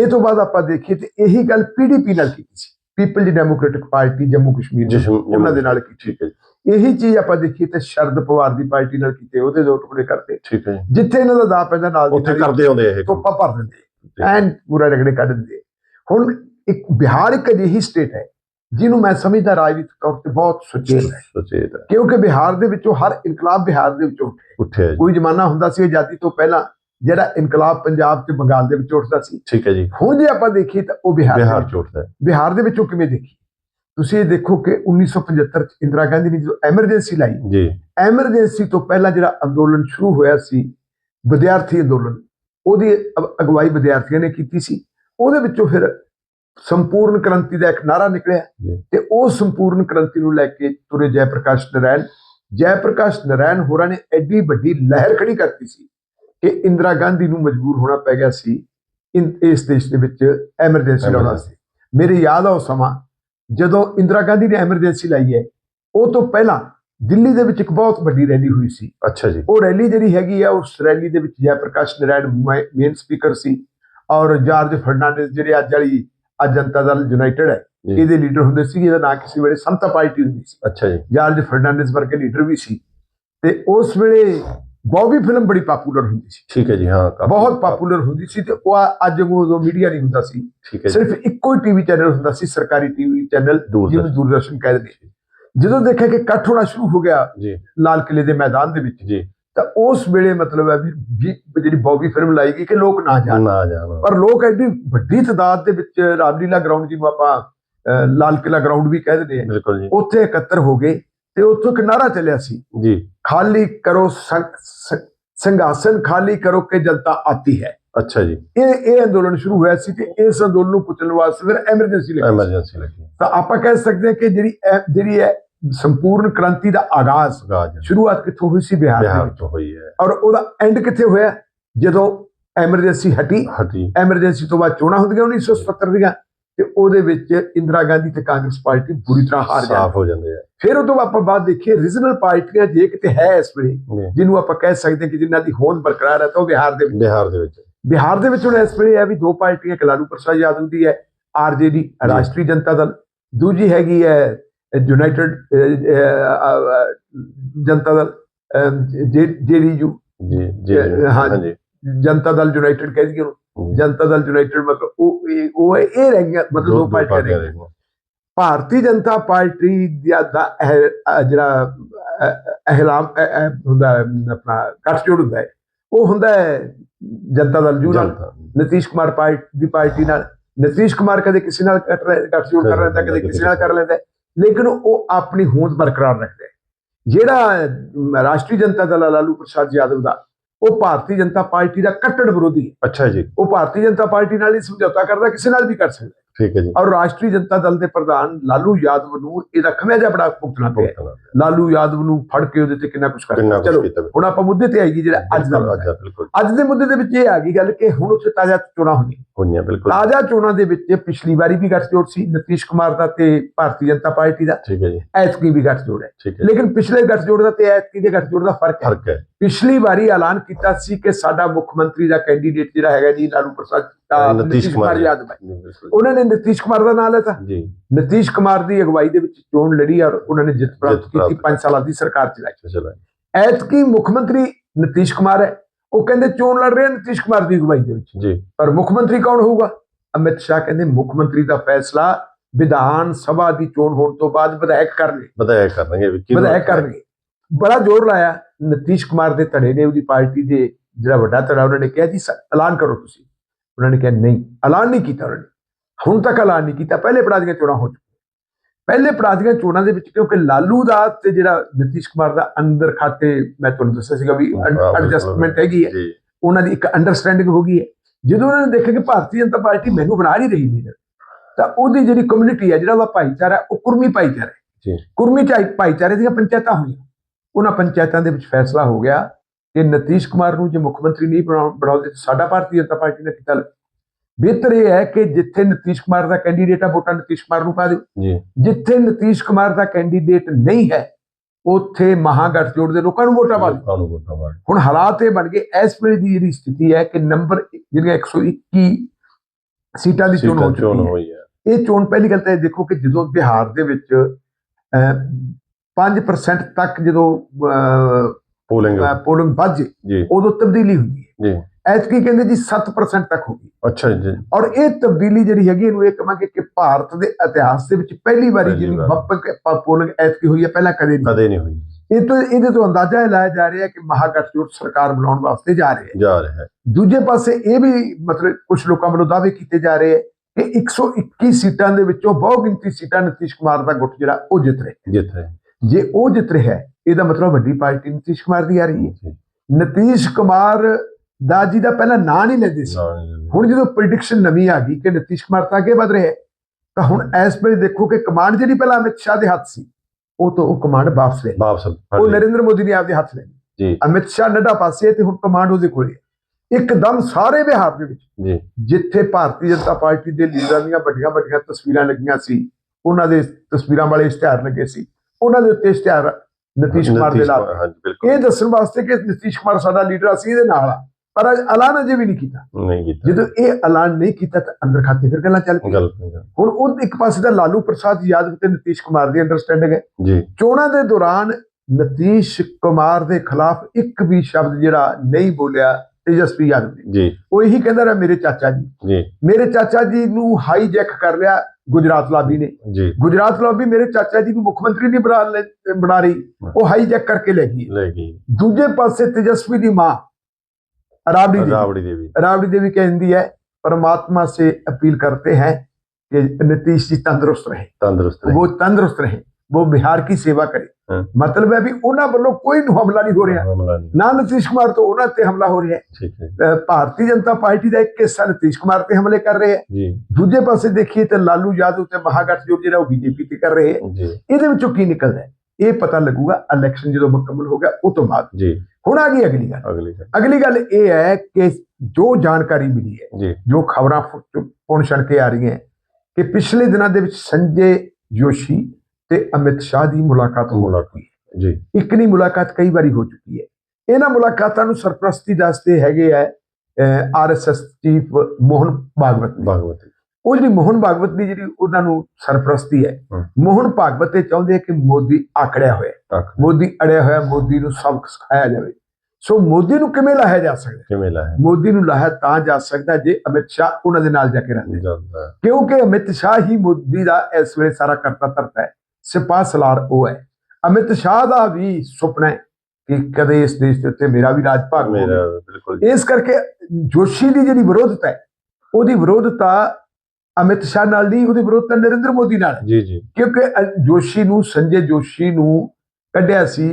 ਇਹ ਤੋਂ ਬਾਅਦ ਆਪਾਂ ਦੇਖੀਏ ਤੇ ਇਹੀ ਗੱਲ ਪੀਡੀਪੀ ਨਾਲ ਕੀਤੀ ਸੀ। People Democratic Party Jammu Kashmir ਦੀ ਉਹਨਾਂ ਦੇ ਨਾਲ ਕੀਤੀ ਠੀਕ ਹੈ ਜੀ, ਇਹੀ ਚੀਜ਼ ਆਪਾਂ ਦੇਖੀਏ ਤੇ ਸ਼ਰਦ ਪਵਾਰ ਦੀ ਪਾਰਟੀ ਨਾਲ ਕੀਤੇ ਉਹਦੇ ਦੋ ਟੁਕੜੇ ਕਰਤੇ ਠੀਕ ਹੈ ਜੀ। ਜਿੱਥੇ ਇਹਨਾਂ ਦਾ ਦਾ ਪੈਂਦਾ ਨਾਲ ਦੀ ਉੱਥੇ ਨਾਲ ਹੀ ਕਰਦੇ ਆਉਂਦੇ ਇਹ ਕੰਮ। ਭਰ ਦਿੰਦੇ। ਐਨ ਪੂਰਾ ਰਗੜੇ ਕੱਢ ਦਿੰਦੇ। ਹੁਣ ਇੱਕ ਬਿਹਾਰ ਇੱਕ ਅਜਿਹੀ ਸਟੇਟ ਹੈ ਜਿਹਨੂੰ ਮੈਂ ਸਮਝਦਾ ਰਾਜਨੀਤਿਕ ਤੌਰ ਤੇ ਬਹੁਤ ਸੁਚੇਤ ਹੈ। ਸੁਚੇਤ ਹੈ। ਕਿਉਂਕਿ ਬਿਹਾਰ ਦੇ ਵਿੱਚੋਂ ਹਰ ਇਨਕਲਾਬ ਬਿਹਾਰ ਦੇ ਵਿੱਚੋਂ ਉੱਠਿਆ। ਉੱਠਿਆ ਜੀ। ਕੋਈ ਜ਼ਮਾਨਾ ਹੁੰਦਾ ਸੀ ਆਜ਼ਾਦੀ ਤੋਂ ਪਹਿਲਾਂ ਜਿਹੜਾ ਇਨਕਲਾਬ ਪੰਜਾਬ ਤੇ ਬੰਗਾਲ ਦੇ ਵਿੱਚ ਉੱਠਦਾ ਸੀ। ਠੀਕ ਹੈ ਜੀ। ਹੁਣ ਜੇ ਆਪਾਂ ਦੇਖੀਏ ਤਾਂ ਉਹ ਬਿਹਾਰ ਬਿਹਾਰ ਚ ਉੱਠਦਾ ਹੈ। ਬਿਹਾਰ ਦੇ ਵਿੱਚੋਂ ਕਿਵੇਂ ਦੇਖੀ ਤੁਸੀਂ ਇਹ ਦੇਖੋ ਕਿ 1975 ਚ ਇੰਦਰਾ ਗਾਂਧੀ ਨੇ ਜਦੋਂ ਐਮਰਜੈਂਸੀ ਲਾਈ ਜੀ। ਐਮਰਜੈਂਸੀ ਤੋਂ ਪਹਿਲਾਂ ਜਿਹੜਾ ਅੰਦੋਲਨ ਸ਼ੁਰੂ ਹੋਇਆ ਸੀ ਵਿਦਿਆਰਥੀ ਅੰਦੋਲਨ ਉਹਦੀ ਅਗ- ਅਗਵਾਈ ਵਿਦਿਆਰਥੀਆਂ ਨੇ ਕੀਤੀ ਸੀ। ਉਹਦੇ ਵਿੱਚੋਂ ਫਿਰ ਸੰਪੂਰਨ ਕ੍ਰਾਂਤੀ ਦਾ ਇੱਕ ਨਾਰਾ ਨਿਕਲਿਆ। ਤੇ ਉਹ ਸੰਪੂਰਨ ਕ੍ਰਾਂਤੀ ਨੂੰ ਲੈ ਕੇ ਤੁਰੇ ਜੈ ਪ੍ਰਕਾਸ਼ ਨਾਰਾਇਣ। ਜੈ ਪ੍ਰਕਾਸ਼ ਨਾਰਾਇਣ ਹੋਰਾਂ ਨੇ ਐਡੀ ਵੱਡੀ ਲਹਿਰ ਖੜੀ ਕਰਤੀ ਸੀ ਕਿ ਇੰਦਰਾ ਗਾਂਧੀ ਨੂੰ ਮਜਬੂਰ ਹੋਣਾ ਪੈ ਗਿਆ ਸੀ ਇਸ ਦੇਸ਼ ਦੇ ਵਿੱਚ ਐਮਰਜੈਂਸੀ ਲਾਉਣਾ ਸੀ। ਮੇਰੇ ਯਾਦ ਆ ਉਹ ਸਮਾਂ ਜਦੋਂ ਇੰਦਰਾ ਗਾਂਧੀ ਨੇ ਐਮਰਜੈਂਸੀ ਲਾਈ ਹੈ ਉਹ ਤੋਂ ਪਹਿਲਾਂ ਦਿੱਲੀ ਦੇ ਵਿੱਚ ਇੱਕ ਬਹੁਤ ਵੱਡੀ ਰੈਲੀ ਹੋਈ ਸੀ। ਅੱਛਾ ਜੀ। ਉਹ ਰੈਲੀ ਜਿਹੜੀ ਹੈਗੀ ਆ ਉਸ ਰੈਲੀ ਦੇ ਵਿੱਚ ਜੈ ਪ੍ਰਕਾਸ਼ ਨਾਰਾਇਣ ਮੇਨ ਸਪੀਕਰ ਸੀ ਔਰ ਜਾਰਜ ਫਰਨਾਂਡਿਸ ਜਿਹੜੇ ਅੱਜ ਵਾਲੀ ਅੱਜ ਜਨਤਾ ਦਲ ਯੂਨਾਈਟਿਡ ਹੈ। ਇਹਦੇ ਲੀਡਰ ਹੁੰਦੇ ਸੀ ਇਹਦਾ ਨਾਂ ਕਿਸੇ ਵੇਲੇ ਸਮਤਾ ਪਾਰਟੀ ਹੁੰਦੀ ਸੀ। ਅੱਛਾ ਜੀ। ਜਾਰਜ ਫਰਨਾਂਡਿਸ ਵਰਗੇ ਲੀਡਰ ਵੀ ਸੀ। ਤੇ ਉਸ ਵੇਲੇ ਬੌਬੀ ਫਿਲਮ ਬੜੀ ਪਪੂਲਰ ਹੁੰਦੀ ਸੀ। ਠੀਕ ਹੈ ਜੀ ਹਾਂ ਕਾਫੀ- ਬਹੁਤ ਪਪੂਲਰ ਹੁੰਦੀ ਸੀ ਤੇ ਉਹ ਅੱਜ ਉਹ ਮੀਡੀਆ ਨਹੀਂ ਹੁੰਦਾ ਸੀ। ਠੀਕ ਹੈ ਸਿਰਫ ਇੱਕੋ ਹੀ ਟੀਵੀ ਚੈਨਲ ਹੁੰਦਾ ਸੀ ਸਰਕਾਰੀ ਟੀਵੀ ਚੈਨਲ ਜਿਹਨੂੰ ਦੂਰਦਰਸ਼ਨ। ਦੂਰਦਰਸ਼ਨ ਕਹਿ ਦਿੰਦੇ ਸੀ ਜਦੋਂ ਦੇਖਿਆ ਕਿ ਇਕੱਠ ਹੋਣਾ ਸ਼ੁਰੂ ਹੋ ਗਿਆ ਜੀ। ਲਾਲ ਕਿਲੇ ਦੇ ਮੈਦਾਨ ਦੇ ਵਿੱਚ ਜੀ। ਤਾਂ ਉਸ ਵੇਲੇ ਮਤਲਬ ਹੈ ਵੀ ਜਿਹੜੀ ਬੌਬੀ ਫਿਲਮ ਲਾਈ ਗਈ ਕਿ ਲੋਕ ਨਾ ਜਾਣ। ਨਾ ਜਾਣਾ। ਪਰ ਲੋਕ ਐਡੀ ਵੱਡੀ ਤਾਦਾਦ ਦੇ ਵਿੱਚ ਰਾਮਲੀਲਾ ਗਰਾਊਂਡ ਜਿਹਨੂੰ ਆਪਾਂ ਲਾਲ ਕਿਲਾ ਗਰਾਊਂਡ ਵੀ ਕਹਿ ਦਿੰਦੇ ਆ ਬਿਲਕੁਲ ਜੀ। ਉੱਥੇ ਇਕੱਤਰ ਹੋ ਗਏ। ਤੇ ਉੱਥੋਂ ਇੱਕ ਨਾਰਾ ਚੱਲਿਆ ਸੀ। ਜੀ। ਖਾਲੀ ਕਰੋ ਸਿੰਘਾਸਨ ਖਾਲੀ ਕਰੋ ਕਿ ਜਨਤਾ ਆਤੀ ਹੈ। ਅੱਛਾ ਜੀ। ਇਹ ਇਹ ਅੰਦੋਲਨ ਸ਼ੁਰੂ ਹੋਇਆ ਸੀ ਤੇ ਇਸ ਅੰਦੋਲਨ ਨੂੰ ਕੁਚਲਣ ਵਾਸਤੇ ਫਿਰ ਐਮਰਜੈਂਸੀ ਲੱਗੀ ਐਮਰਜੈਂਸੀ ਲੱਗੀ। ਤਾਂ ਆਪਾਂ ਕਹਿ ਸਕਦੇ ਹਾਂ ਕਿ ਜਿਹੜੀ ਜਿਹੜੀ ਹੈ ਸੰਪੂਰਨ ਕ੍ਰਾਂਤੀ ਦਾ ਆਗਾਜ਼ ਗਾਜ ਸ਼ੁਰੂਆਤ ਕਿੱਥੋਂ ਹੋਈ ਸੀ? ਬਿਹਾਰ ਦੇ ਵਿੱਚ। ਹੋਈ ਹੈ। ਔਰ ਉਹਦਾ ਐਂਡ ਕਿੱਥੇ ਹੋਇਆ? ਜਦੋਂ ਐਮਰਜੈਂਸੀ ਹਟੀ। ਹਟੀ। ਐਮਰਜੈਂਸੀ ਤੋਂ ਬਾਅਦ ਚੋਣਾਂ ਹੁੰਦੀਆਂ 1977 ਦੀਆਂ। ਤੇ ਉਹਦੇ ਵਿੱਚ ਇੰਦਰਾ ਗਾਂਧੀ ਤੇ ਕਾਂਗਰਸ ਪਾਰਟੀ ਬੁਰੀ ਤਰ੍ਹਾਂ ਹਾਰ ਜਾਂਦੀ। ਸਾਫ਼ ਹੋ ਜਾਂਦੇ ਆ। ਫਿਰ ਤੋਂ ਆਪਾਂ ਬਾਅਦ ਦੇਖੀਏ ਰੀਜਨਲ ਪਾਰਟੀਆਂ ਜੇ ਕਿਤੇ ਹੈ ਇਸ ਵੇਲੇ ਜਿਹਨੂੰ ਆਪਾਂ ਕਹਿ ਸਕਦੇ ਹਾਂ ਕਿ ਜਿਨ੍ਹਾਂ ਦੀ ਹੋਂਦ ਬਰਕਰਾਰ ਹੈ ਤਾਂ ਉਹ ਬਿਹਾਰ ਦੇ ਵਿੱਚ। ਬਿਹਾਰ ਦੇ ਵਿੱਚ। ਬਿਹਾਰ ਦੇ ਵਿੱਚ ਹੁਣ ਇਸ ਵੇਲੇ ਹੈ ਵੀ ਦੋ ਪਾਰਟੀਆਂ ਇੱਕ ਲਾਲੂ ਪ੍ਰਸਾਦ ਯਾਦਵ ਦੀ ਹੈ ਆਰਜੇਡੀ ਰਾਸ਼ਟਰੀ ਜਨਤਾ ਦਲ ਦੂਜੀ ਹੈਗੀ ਹੈ ਯੂਨਾਈਟਿਡ ਜਨਤਾ ਦਲ ਜੇਡੀਯੂ ਜੀ ਜੀ ਜੀ, ਹਾਂ। ਜਨਤਾ ਦਲ ਯੂਨਾਈਟਿਡ ਕਹਿ ਦਈਏ ਉਹਨੂੰ। ਜਨਤਾ ਦਲ ਯੂਨਾਈਟਿਡ ਮਤਲਬ ਉਹ ਉਹ ਇਹ ਰਹਿ ਗਿਆ ਮਤਲਬ ਦੋ ਪਾਰਟੀਆਂ ਰਹਿ ਗਈਆਂ ਰਹਿ। ਭਾਰਤੀ ਜਨਤਾ ਪਾਰਟੀ ਦਾ ਜਿਹੜਾ ਅਹ ਅਹਿਲਾਮ ਅਹ ਅਹ ਹੁੰਦਾ ਆਪਣਾ ਗੱਠਜੋੜ ਹੁੰਦਾ ਹੈ ਉਹ ਹੁੰਦਾ ਹੈ ਜਨਤਾ ਦਲ ਜੂ ਨਾਲ। ਨਤੀਸ਼ ਕੁਮਾਰ ਪਾਰਟੀ ਦੀ ਪਾਰਟੀ ਨਾਲ ਨਤੀਸ਼ ਕੁਮਾਰ ਕਦੇ ਕਿਸੇ ਨਾਲ ਰਹਿ- ਗੱਠਜੋੜ ਕਰ ਲੈਂਦਾ ਕਦੇ ਕਿਸੇ ਨਾਲ ਕਰ ਲੈਂਦਾ। ਲੇਕਿਨ ਉਹ ਆਪਣੀ ਹੋਂਦ ਬਰਕਰਾਰ ਰੱਖਦਾ ਜਿਹੜਾ ਰਾਸ਼ਟਰੀ ਜਨਤਾ ਦਲ ਲਾਲੂ ਪ੍ਰਸਾਦ ਯਾਦਵ ਦਾ ਉਹ ਭਾਰਤੀ ਜਨਤਾ ਪਾਰਟੀ ਦਾ ਕੱਟੜ ਵਿਰੋਧੀ ਹੈ। ਅੱਛਾ ਜੀ। ਉਹ ਭਾਰਤੀ ਜਨਤਾ ਪਾਰਟੀ ਨਾਲ ਹੀ ਸਮਝੌਤਾ ਕਰਦਾ ਕਿਸੇ ਨਾਲ ਵੀ ਕਰ ਸਕਦਾ। ਠੀਕ ਹੈ ਜੀ। ਔਰ ਰਾਸ਼ਟਰੀ ਜਨਤਾ ਦਲ ਦੇ ਪ੍ਰਧਾਨ ਲਾਲੂ ਯਾਦਵ ਨੂੰ ਇਹਦਾ ਖਮਿਆਜਾ ਬੜਾ ਭੁਗਤਣਾ ਪਿਆ। ਲਾਲੂ ਯਾਦਵ ਨੂੰ ਫੜ ਕੇ ਉਹਦੇ ਤੇ ਕਿੰਨਾ ਕੁਝ ਕੁਝ ਚਲੋ ਹੁਣ ਆਪਾਂ ਮੁੱਦੇ ਤੇ ਆਈਏ ਜਿਹੜਾ ਅੱਜ ਦਾ। ਅੱਜ ਦੇ ਮੁੱਦੇ ਦੇ ਵਿੱਚ ਇਹ ਆ ਗਈ ਗੱਲ ਕਿ ਹੁਣ ਉੱਥੇ ਤਾਜ਼ਾ ਚੋਣਾਂ ਹੋਣੀ ਹੋਈਆਂ ਬਿਲਕੁਲ। ਤਾਜ਼ਾ ਚੋਣਾਂ ਦੇ ਵਿੱਚ ਪਿਛਲੀ ਵਾਰੀ ਵੀ ਗੱਠਜੋੜ ਸੀ ਨਤੀਸ਼ ਕੁਮਾਰ ਦਾ ਤੇ ਭਾਰਤੀ ਜਨਤਾ ਪਾਰਟੀ ਦਾ। ਠੀਕ ਹੈ ਜੀ। ਐਤਕੀ ਵੀ ਗੱਠਜੋੜ ਹੈ। ਠੀਕ ਹੈ ਲੇਕਿਨ ਪਿਛਲੇ ਗੱਠਜੋੜ ਦਾ ਤੇ ਐਤਕੀ ਦੇ ਗੱਠਜੋੜ ਦਾ ਫ਼ਰਕ ਹੈ। ਫ਼ਰਕ ਹੈ। ਪਿਛਲੀ ਵਾਰੀ ਐਲਾਨ ਕੀਤਾ ਸੀ ਕਿ ਸਾਡਾ ਮੁੱਖ ਮੰਤਰੀ ਦਾ ਕੈਂਡੀਡੇਟ ਜਿਹੜਾ ਹੈਗਾ ਜੀ ਲਾਲੂ ਪ੍ਰਸਾਦ ਨਤੀਸ਼ ਕੁਮਾਰ ਹੈ। ਬਿਲਕੁਲ। ਉਹਨਾਂ ਨੇ ਨਤੀਸ਼ ਕੁਮਾਰ ਦਾ ਨਾਮ ਲਿਆ। ਜੀ। ਨਤੀਸ਼ ਕੁਮਾਰ ਦੀ ਅਗਵਾਈ ਦੇ ਵਿੱਚ ਚੋਣ ਲੜੀ ਔਰ ਉਹਨਾਂ ਨੇ ਜਿੱਤ ਪ੍ਰਾਪਤ ਕੀਤੀ। 5 ਸਾਲਾਂ ਦੀ ਸਰਕਾਰ ਚਲਾਈ। ਚਲੋ ਐਤਕੀ ਮੁੱਖ ਮੰਤਰੀ ਨਤੀਸ਼ ਕੁਮਾਰ ਹੈ। ਉਹ ਕਹਿੰਦੇ ਚੋਣ ਲੜ ਰਹੇ ਆ ਨਤੀਸ਼ ਕੁਮਾਰ ਦੀ ਅਗਵਾਈ ਦੇ ਵਿੱਚ। ਜੀ। ਪਰ ਮੁੱਖ ਮੰਤਰੀ ਕੌਣ ਹੋਊਗਾ? ਅਮਿਤ ਸ਼ਾਹ ਕਹਿੰਦੇ ਮੁੱਖ ਮੰਤਰੀ ਦਾ ਫੈਸਲਾ ਵਿਧਾਨ ਸਭਾ ਦੀ ਚੋਣ ਹੋਣ ਤੋਂ ਬਾਅਦ ਵਿਧਾਇਕ ਕਰਨਗੇ। ਵਧਾਇਆ ਕਰਨਗੇ ਵੀ ਕਿਹਨੂੰ- ਵਿਧਾਇਕ ਕਰਨਗੇ। ਬੜਾ ਜ਼ੋਰ ਲਾਇਆ ਨਤੀਸ਼ ਕੁਮਾਰ ਦੇ ਧੜੇ ਨੇ ਉਹਦੀ ਪਾਰਟੀ ਦੇ ਜਿਹੜਾ ਵੱਡਾ ਧੜਾ ਉਹਨਾਂ ਨੇ ਕਿਹਾ ਜੀ ਐਲਾਨ ਕਰੋ ਤੁਸੀਂ। ਉਹਨਾਂ ਨੇ ਕਿਹਾ ਨਹੀਂ ਐਲਾਨ ਨਹੀਂ ਕੀਤਾ ਉਹਨਾਂ ਨੇ। ਹੁਣ ਤੱਕ ਐਲਾਨ ਨਹੀਂ ਕੀਤਾ ਪਹਿਲੇ ਪੜਾਅ ਦੀਆਂ ਚੋਣਾਂ ਹੋ ਚੁੱਕੀਆਂ ਪਹਿਲੇ ਪੜਾਅ ਦੀਆਂ ਚੋਣਾਂ ਦੇ ਵਿੱਚ ਕਿਉਂਕਿ ਲਾਲੂ ਦਾ ਤੇ ਜਿਹੜਾ ਨਤੀਸ਼ ਕੁਮਾਰ ਦਾ ਅੰਦਰ ਖਾਤੇ ਮੈਂ ਤੁਹਾਨੂੰ ਦੱਸਿਆ ਸੀਗਾ ਵੀ। ਐਡਜਸਟਮੈਂਟ ਹੈਗੀ ਹੈ ਉਹਨਾਂ ਦੀ ਇੱਕ ਅੰਡਰਸਟੈਂਡਿੰਗ ਹੋ ਗਈ ਹੈ ਜਦੋਂ ਉਹਨਾਂ ਨੇ ਦੇਖਿਆ ਕਿ ਭਾਰਤੀ ਜਨਤਾ ਪਾਰਟੀ ਮੈਨੂੰ ਬਣਾ ਨਹੀਂ ਰਹੀ ਲੀਡਰ ਤਾਂ ਉਹਦੀ ਜਿਹੜੀ ਕਮਿਊਨਿਟੀ ਹੈ ਜਿਹੜਾ ਉਹਦਾ ਭਾਈਚਾਰਾ ਉਹ ਕੁਰਮੀ ਭਾਈਚਾਰਾ ਹੈ ਜੀ। ਕੁਰਮੀ ਭਾਈਚਾਰੇ ਦੀਆਂ ਪੰਚਾਇਤਾਂ ਹੋਈਆਂ ਉਹਨਾਂ ਪੰਚਾਇਤਾਂ ਦੇ ਵਿੱਚ ਫੈਸਲਾ ਹੋ ਗਿਆ ਕਿ ਨਤੀਸ਼ ਕੁਮਾਰ ਨੂੰ ਜੇ ਮੁੱਖ ਮੰਤਰੀ ਨਹੀਂ ਬਣਾਉ- ਬਣਾਉਂਦੇ ਤਾਂ ਸਾਡਾ ਭਾਰਤੀ ਜਨਤਾ ਪਾਰਟੀ ਨੇ ਕੀਤਾ ਬਿਹਤਰ ਇਹ ਹੈ ਕਿ ਜਿੱਥੇ ਨਤੀਸ਼ ਕੁਮਾਰ ਦਾ ਕੈਂਡੀਡੇਟ ਹੈ ਵੋਟਾਂ ਨਤੀਸ਼ ਕੁਮਾਰ ਨੂੰ ਪਾ ਦਿਓ। ਜੀ। ਜਿੱਥੇ ਨਤੀਸ਼ ਕੁਮਾਰ ਦਾ ਕੈਂਡੀਡੇਟ ਨਹੀਂ ਹੈ ਉੱਥੇ ਮਹਾਗਠਜੋੜ ਦੇ ਲੋਕਾਂ ਨੂੰ ਵੋਟਾਂ ਪਾ ਦਿਓ। ਹੁਣ ਹਾਲਾਤ ਇਹ ਬਣ ਗਏ ਇਸ ਵੇਲੇ ਦੀ ਜਿਹੜੀ ਸਥਿਤੀ ਹੈ ਕਿ ਨੰਬਰ ਜਿਹੜੀਆਂ 121 ਸੀਟਾਂ ਦੀ ਚੋਣ ਹੋ ਚੁੱਕੀ ਹੈ। ਇਹ ਚੋਣ ਪਹਿਲੀ ਗੱਲ ਤਾਂ ਇਹ ਦੇਖੋ ਕਿ ਜਦੋਂ ਬਿਹਾਰ ਦੇ ਵਿੱਚ ਅਹ, 5% ਤੱਕ ਜਦੋਂ ਪੋਲਿੰਗ ਪੋਲਿੰਗ ਵੱਧ ਜੀ। ਉਦੋਂ ਤਬਦੀਲੀ ਹੁੰਦੀ ਹੈ। ਜੀ। ਐਤਕੀ ਕਹਿੰਦੇ ਜੀ 7% ਤੱਕ ਹੋ ਗਈ। ਅੱਛਾ ਜੀ ਔਰ ਇਹ ਤਬਦੀਲੀ ਜਿਹੜੀ ਹੈਗੀ ਇਹਨੂੰ ਇਹ ਕਹਾਂਗੇ ਕਿ ਭਾਰਤ ਦੇ ਇਤਿਹਾਸ ਦੇ ਵਿੱਚ ਪਹਿਲੀ ਵਾਰੀ ਜਿਹੜੀ। ਵੱਪ ਪੋਲਿੰਗ ਐਤਕੀ ਹੋਈ ਹੈ ਪਹਿਲਾਂ ਕਦੇ ਨਹੀਂ ਕਦੇ ਨਹੀਂ ਹੋਈ। ਇਹ ਤੋਂ ਇਹਦੇ ਤੋਂ ਅੰਦਾਜ਼ਾ ਲਾਇਆ ਜਾ ਰਿਹਾ ਕਿ ਮਹਾਗਠਜੋੜ ਸਰਕਾਰ ਬਣਾਉਣ ਵਾਸਤੇ ਜਾ ਰਹੇ ਹੈ। ਜਾ ਰਿਹਾ ਹੈ। ਦੂਜੇ ਪਾਸੇ ਇਹ ਵੀ ਮਤਲਬ ਕੁਝ ਲੋਕਾਂ ਵੱਲੋਂ ਦਾਅਵੇ ਕੀਤੇ ਜਾ ਰਹੇ ਹੈ ਕਿ 121 ਸੀਟਾਂ ਦੇ ਵਿੱਚੋਂ ਬਹੁ ਗਿਣਤੀ ਸੀਟਾਂ ਨਤੀਸ਼ ਕੁਮਾਰ ਦਾ ਗੁੱਟ ਜਿਹੜਾ ਉਹ ਜਿੱਤ ਰਿਹਾ ਜਿੱਥੇ ਜੇ ਉਹ ਜਿੱਤ ਰਿਹਾ ਹੈ, ਇਹਦਾ ਮਤਲਬ ਵੱਡੀ ਪਾਰਟੀ ਨਤੀਸ਼ ਕੁਮਾਰ ਦੀ ਆ ਰਹੀ ਹੈ। ਨਤੀਸ਼ ਕੁਮਾਰ ਦਾ ਜੀ ਦਾ ਪਹਿਲਾਂ ਨਾਂ ਨਹੀਂ ਲੈਂਦੇ ਸੀ। ਨਾ, ਹੁਣ ਜਦੋਂ ਪ੍ਰੀਡਿਕਸ਼ਨ ਨਵੀਂ ਆ ਗਈ ਕਿ ਨਤੀਸ਼ ਕੁਮਾਰ ਤਾਂ ਅੱਗੇ ਵਧ ਰਿਹਾ ਹੈ, ਤਾਂ ਹੁਣ ਇਸ ਵੇਲੇ ਦੇਖੋ ਕਿ ਕਮਾਂਡ ਜਿਹੜੀ ਪਹਿਲਾਂ ਅਮਿਤ ਸ਼ਾਹ ਦੇ ਹੱਥ ਸੀ ਉਹ ਤੋਂ ਉਹ ਕਮਾਂਡ ਵਾਪਸ ਲੈ ਲਈ। ਵਾਪਸ ਉਹ। ਨਰਿੰਦਰ ਮੋਦੀ ਨੇ ਆਪਦੇ ਹੱਥ ਲੈ ਲਈ। ਜੀ। ਅਮਿਤ ਸ਼ਾਹ ਨੱਡਾ ਪਾਸੇ ਤੇ ਹੁਣ ਕਮਾਂਡ ਉਹਦੇ ਕੋਲੇ ਹੈ। ਇੱਕਦਮ ਸਾਰੇ ਬਿਹਾਰ ਦੇ ਵਿੱਚ ਜੀ। ਜਿੱਥੇ ਭਾਰਤੀ ਜਨਤਾ ਪਾਰਟੀ ਦੇ ਲੀਡਰਾਂ ਦੀਆਂ ਵੱਡੀਆਂ ਵੱਡੀਆਂ ਤਸਵੀਰਾਂ ਲੱਗੀਆਂ ਸੀ ਉਹਨਾਂ ਦੇ ਤਸਵੀਰਾਂ ਵਾਲੇ ਇਸ਼ਤਿਹਾਰ ਲੱਗੇ ਸੀ ਉਹਨਾਂ ਦੇ ਉੱਤੇ ਇਸ਼ਤਿਹਾਰ ਨਤੀਸ਼ ਕੁਮਾਰ ਦੇ ਨਾਲ ਕੁਮਾਰ, ਹਾਂਜੀ ਬਿਲਕੁਲ। ਇਹ ਦੱਸਣ ਵਾਸਤੇ ਕਿ ਨਤੀਸ਼ ਕੁਮਾਰ ਸਾਡਾ ਲੀਡਰ ਅਸੀਂ ਇਹਦੇ ਨਾਲ ਆ। ਪਰ ਐਲਾਨ ਅਜੇ ਵੀ ਨਹੀਂ ਕੀਤਾ। ਨਹੀਂ ਕੀਤਾ। ਜਦੋਂ ਇਹ ਐਲਾਨ ਨਹੀਂ ਕੀਤਾ ਤਾਂ ਅੰਦਰ ਖਾਤੇ ਫਿਰ ਗੱਲਾਂ ਚੱਲ ਪਈਆਂ। ਹੁਣ ਉਹ ਇੱਕ ਪਾਸੇ ਤਾਂ ਲਾਲੂ ਪ੍ਰਸਾਦ ਯਾਦਵ ਤੇ ਨਤੀਸ਼ ਕੁਮਾਰ ਦੀ ਅੰਡਰਸਟੈਂਡਿੰਗ ਹੈ। ਜੀ। ਚੋਣਾਂ ਦੇ ਦੌਰਾਨ ਨਤੀਸ਼ ਕੁਮਾਰ ਦੇ ਖਿਲਾਫ ਇੱਕ ਵੀ ਸ਼ਬਦ ਜਿਹੜਾ ਨਹੀਂ ਬੋਲਿਆ ਤੇਜਸਵੀ ਯਾਦਵ ਨੇ। ਜੀ। ਉਹ ਇਹੀ ਕਹਿੰਦਾ ਰਿਹਾ ਮੇਰੇ ਚਾਚਾ ਜੀ। ਜੀ। ਮੇਰੇ ਚਾਚਾ ਜੀ ਨੂੰ ਹਾਈਜੈਕ ਕਰ ਲਿਆ ਗੁਜਰਾਤ ਲਾਬੀ ਨੇ। ਜੀ। ਗੁਜਰਾਤ ਲਾਬੀ ਮੇਰੇ ਚਾਚਾ ਜੀ ਨੂੰ ਮੁੱਖ ਮੰਤਰੀ ਨਹੀਂ ਬਣਾ ਲੈ- ਬਣਾ ਰਹੀ। ਉਹ ਹਾਈਜੈਕ ਕਰਕੇ ਲੈ ਗਈ ਲੈ ਗਈ। ਦੂਜੇ ਪਾਸੇ ਤੇਜਸਵੀ ਦੀ ਮਾਂ राबड़ी देवी राबड़ी देवी राबड़ी देवी कहती है परमात्मा से अपील करते हैं कि नीतीश जी तंदुरुस्त रहे तंदुरुस्त रहे वो तंदुरुस्त रहे वो बिहार की सेवा करे ਮਤਲਬ ਹੈ ਵੀ ਉਹਨਾਂ ਵੱਲੋਂ ਕੋਈ ਹਮਲਾ ਨਹੀਂ ਹੋ ਰਿਹਾ। ਨਾ ਨਤੀਸ਼ ਕੁਮਾਰ ਤੋਂ ਉਹਨਾਂ ਤੇ ਹਮਲਾ ਹੋ ਰਿਹਾ। ਹੈ। ਭਾਰਤੀ ਜਨਤਾ ਪਾਰਟੀ ਦਾ ਇੱਕ ਹਿੱਸਾ ਨਤੀਸ਼ ਕੁਮਾਰ ਤੇ ਹਮਲੇ ਕਰ ਰਿਹਾ ਹੈ। ਦੂਜੇ ਪਾਸੇ ਦੇਖੀਏ ਤੇ ਲਾਲੂ ਯਾਦਵ ਤੇ ਮਹਾਗਠ ਜੋ ਜਿਹੜਾ ਉਹ ਬੀਜੇਪੀ ਤੇ ਕਰ ਰਹੇ ਹੈ। ਇਹਦੇ ਵਿੱਚੋਂ ਕੀ ਨਿਕਲਦਾ ਇਹ ਪਤਾ ਲੱਗੂਗਾ ਇਲੈਕਸ਼ਨ ਜਦੋਂ ਮੁਕੰਮਲ ਹੋ ਗਿਆ ਉਹ ਤੋਂ ਬਾਅਦ। ਜੀ। ਹੁਣ ਆ ਗਈ ਅਗਲੀ ਗੱਲ। ਅਗਲੀ ਗੱਲ। ਅਗਲੀ ਗੱਲ ਇਹ ਹੈ ਕਿ ਜੋ ਜਾਣਕਾਰੀ ਮਿਲੀ ਹੈ ਜੀ। ਖਬਰਾਂ ਪੁਣ ਛਣ ਕੇ ਆ ਰਹੀਆਂ ਕਿ ਪਿਛਲੇ ਦਿਨਾਂ ਦੇ ਵਿੱਚ ਸੰਜੇ ਜੋਸ਼ੀ ਤੇ ਅਮਿਤ ਸ਼ਾਹ ਦੀ ਮੁਲਾਕਾਤ ਹੋ ਚੁੱਕੀ ਹੈ। ਜੀ। ਇੱਕ ਨਹੀਂ ਮੁਲਾਕਾਤ ਕਈ ਵਾਰੀ ਹੋ ਚੁੱਕੀ ਹੈ। ਇਹਨਾਂ ਮੁਲਾਕਾਤਾਂ ਨੂੰ ਸਰਪ੍ਰਸਤੀ ਦੱਸਦੇ ਹੈਗੇ ਆ ਆਰਐਸਐਸ ਚੀਫ ਮੋਹਨ ਭਾਗਵਤ। ਭਗਵਤੀ ਉਹ ਜਿਹੜੀ ਮੋਹਨ ਭਾਗਵਤ ਦੀ ਜਿਹੜੀ ਉਹਨਾਂ ਨੂੰ ਸਰਪ੍ਰਸਤੀ ਹੈ। ਮੋਹਨ ਭਾਗਵਤ ਇਹ ਚਾਹੁੰਦੇ ਆ ਕਿ ਮੋਦੀ ਆਕੜਿਆ ਹੋਇਆ ਮੋਦੀ ਅੜਿਆ ਹੋਇਆ ਮੋਦੀ ਨੂੰ ਸਬਕ ਸਿਖਾਇਆ ਜਾਵੇ। ਸੋ ਮੋਦੀ ਨੂੰ ਕਿਵੇਂ ਲਾਇਆ ਜਾ ਸਕਦਾ ਕਿਵੇਂ ਲਾ ਹੈ ਮੋਦੀ ਨੂੰ ਲਾਇਆ ਤਾਂ ਜਾ ਸਕਦਾ ਜੇ ਅਮਿਤ ਸ਼ਾਹ ਉਹਨਾਂ ਦੇ ਨਾਲ ਜਾ ਕੇ ਰਹਿੰਦੇ। ਕਿਉਂਕਿ ਅਮਿਤ ਸ਼ਾਹ ਹੀ ਮੋਦੀ ਦਾ ਇਸ ਵੇਲੇ ਸਾਰਾ ਕਰਤਾ ਧਰਤਾ ਹੈ। ਸਿਪਾਹ ਸਲਾਰ ਉਹ ਹੈ। ਅਮਿਤ ਸ਼ਾਹ ਦਾ ਵੀ ਸੁਪਨਾ ਹੈ ਕਿ ਕਦੇ ਇਸ ਦੇਸ਼ ਦੇ ਉੱਤੇ ਮੇਰਾ ਵੀ ਰਾਜ ਭਾਗ ਮੇਰਾ ਬਿਲਕੁਲ ਇਸ ਕਰਕੇ ਜੋਸ਼ੀ ਦੀ ਜਿਹੜੀ ਵਿਰੋਧਤਾ ਹੈ ਉਹਦੀ ਵਿਰੋਧਤਾ ਅਮਿਤ ਸ਼ਾਹ ਨਾਲ ਨਹੀਂ ਉਹਦੀ ਵਿਰੋਧਤਾ ਨਰਿੰਦਰ ਮੋਦੀ ਨਾਲ। ਜੀ ਜੀ। ਕਿਉਂਕਿ ਜੋਸ਼ੀ ਨੂੰ ਸੰਜੇ ਜੋਸ਼ੀ ਨੂੰ ਕੱਢਿਆ ਸੀ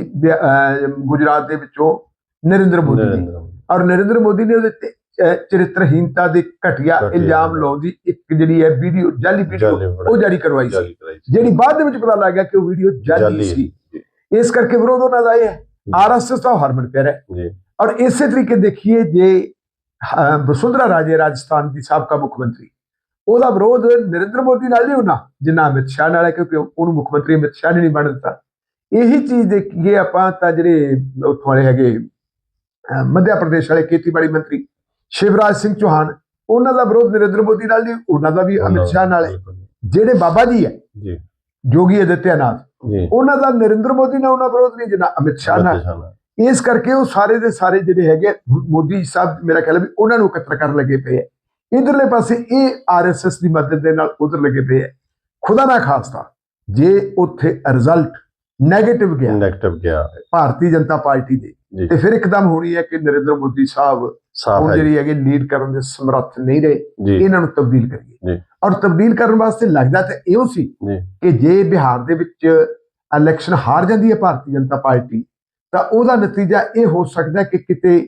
ਗੁਜਰਾਤ ਦੇ ਵਿੱਚੋਂ ਨਰਿੰਦਰ ਮੋਦੀ ਨੇ। ਔਰ ਨਰਿੰਦਰ ਮੋਦੀ ਨੇ ਉਹਦੇ ਤੇ ਚਰਿੱਤਰਹੀਨਤਾ ਦੇ ਘਟੀਆ ਇਲਜ਼ਾਮ ਲਾਉਣ ਦੀ ਇੱਕ ਜਿਹੜੀ ਹੈ ਵੀਡੀਓ ਜਾਲੀ ਵੀਡੀਓ ਉਹ ਜਾਰੀ ਕਰਵਾਈ ਸੀ। ਜਿਹੜੀ ਬਾਅਦ ਦੇ ਵਿੱਚ ਪਤਾ ਲੱਗ ਗਿਆ ਕਿ ਉਹ ਵੀਡੀਓ ਜਾਲੀ ਸੀ। ਇਸ ਕਰਕੇ ਵਿਰੋਧ ਉਹਨਾਂ ਦਾ ਹੈ। ਆਰਐਸਐਸ ਦਾ ਹਰਮਨ ਪਿਆਰਾ ਹੈ ਔਰ ਇਸੇ ਤਰੀਕੇ ਦੇਖੀਏ ਜੇ ਵਸੁੰਧਰਾ ਰਾਜੇ ਰਾਜਸਥਾਨ ਦੀ ਸਾਬਕਾ ਮੁੱਖ ਮੰਤਰੀ ਉਹਦਾ ਵਿਰੋਧ ਨਰਿੰਦਰ ਮੋਦੀ ਨਾਲ ਨਹੀਂ ਹੋਣਾ ਜਿੰਨਾ ਅਮਿਤ ਸ਼ਾਹ ਨਾਲ ਹੈ ਕਿਉਂਕਿ ਉਹਨੂੰ ਮੁੱਖ ਮੰਤਰੀ ਅਮਿਤ ਸ਼ਾਹ ਨੇ ਨਹੀਂ ਬਣ ਦਿੱਤਾ। ਇਹੀ ਚੀਜ਼ ਦੇਖੀਏ ਆਪਾਂ ਤਾਂ ਜਿਹੜੇ ਉੱਥੋਂ ਵਾਲੇ ਹੈਗੇ ਮੱਧ ਪ੍ਰਦੇਸ਼ ਵਾਲੇ ਖੇਤੀਬਾੜੀ ਮੰਤਰੀ ਸ਼ਿਵਰਾਜ ਸਿੰਘ ਚੌਹਾਨ ਉਹਨਾਂ ਦਾ ਵਿਰੋਧ ਨਰਿੰਦਰ ਮੋਦੀ ਨਾਲ ਨਹੀਂ ਉਹਨਾਂ ਦਾ ਵੀ ਅਮਿਤ ਸ਼ਾਹ ਨਾਲ ਹੈ। ਜਿਹੜੇ ਬਾਬਾ ਜੀ ਹੈ ਜੀ। ਯੋਗੀ ਆਦਿੱਤਿਆਨਾਥ ਜੀ। ਉਹਨਾਂ ਦਾ ਨਰਿੰਦਰ ਮੋਦੀ ਨਾਲ ਉਹਨਾਂ ਵਿਰੋਧ ਨਹੀਂ ਜਿੰਨਾ ਅਮਿਤ ਸ਼ਾਹ ਨਾਲ। ਇਸ ਕਰਕੇ ਉਹ ਸਾਰੇ ਦੇ ਸਾਰੇ ਜਿਹੜੇ ਹੈਗੇ ਮੋਦੀ ਸਾਹਿਬ ਮੇਰਾ ਖਿਆਲ ਹੈ ਵੀ ਉਹਨਾਂ ਨੂੰ ਇਕੱਤਰ ਕਰਨ ਲੱਗੇ ਪਏ ਹੈ। ਇਧਰਲੇ ਪਾਸੇ ਇਹ ਆਰਐਸਐਸ ਦੀ ਮਦਦ ਦੇ ਨਾਲ ਉਧਰ ਲੱਗੇ ਪਏ ਹੈ ਖੁਦਾ ਨਾ ਖਾਸਤਾ ਜੇ ਉੱਥੇ ਰਿਜ਼ਲਟ 네ਗੇਟਿਵ ਗਿਆ ਨੈਗੇਟਿਵ ਗਿਆ। ਭਾਰਤੀ ਜਨਤਾ ਪਾਰਟੀ ਦੇ ਤੇ ਫਿਰ ਇੱਕਦਮ ਹੋਣੀ ਹੈ ਕਿ ਨਰਿੰਦਰ ਮੋਦੀ ਸਾਹਿਬ ਹੁਣ ਜਿਹੜੀ ਹੈਗੇ ਲੀਡ ਕਰਨ ਦੇ ਸਮਰੱਥ ਨਹੀਂ ਰਹੇ ਇਹਨਾਂ ਨੂੰ ਤਬਦੀਲ ਕਰੀਏ। ਔਰ ਤਬਦੀਲ ਕਰਨ ਵਾਸਤੇ ਲੱਗਦਾ ਤਾਂ ਇਹੋ ਸੀ ਕਿ ਜੇ ਬਿਹਾਰ ਦੇ ਵਿੱਚ ਇਲੈਕਸ਼ਨ ਹਾਰ ਜਾਂਦੀ ਹੈ ਭਾਰਤੀ ਜਨਤਾ ਪਾਰਟੀ ਤਾਂ ਉਹਦਾ ਨਤੀਜਾ ਇਹ ਹੋ ਸਕਦਾ ਕਿ ਕਿਤੇ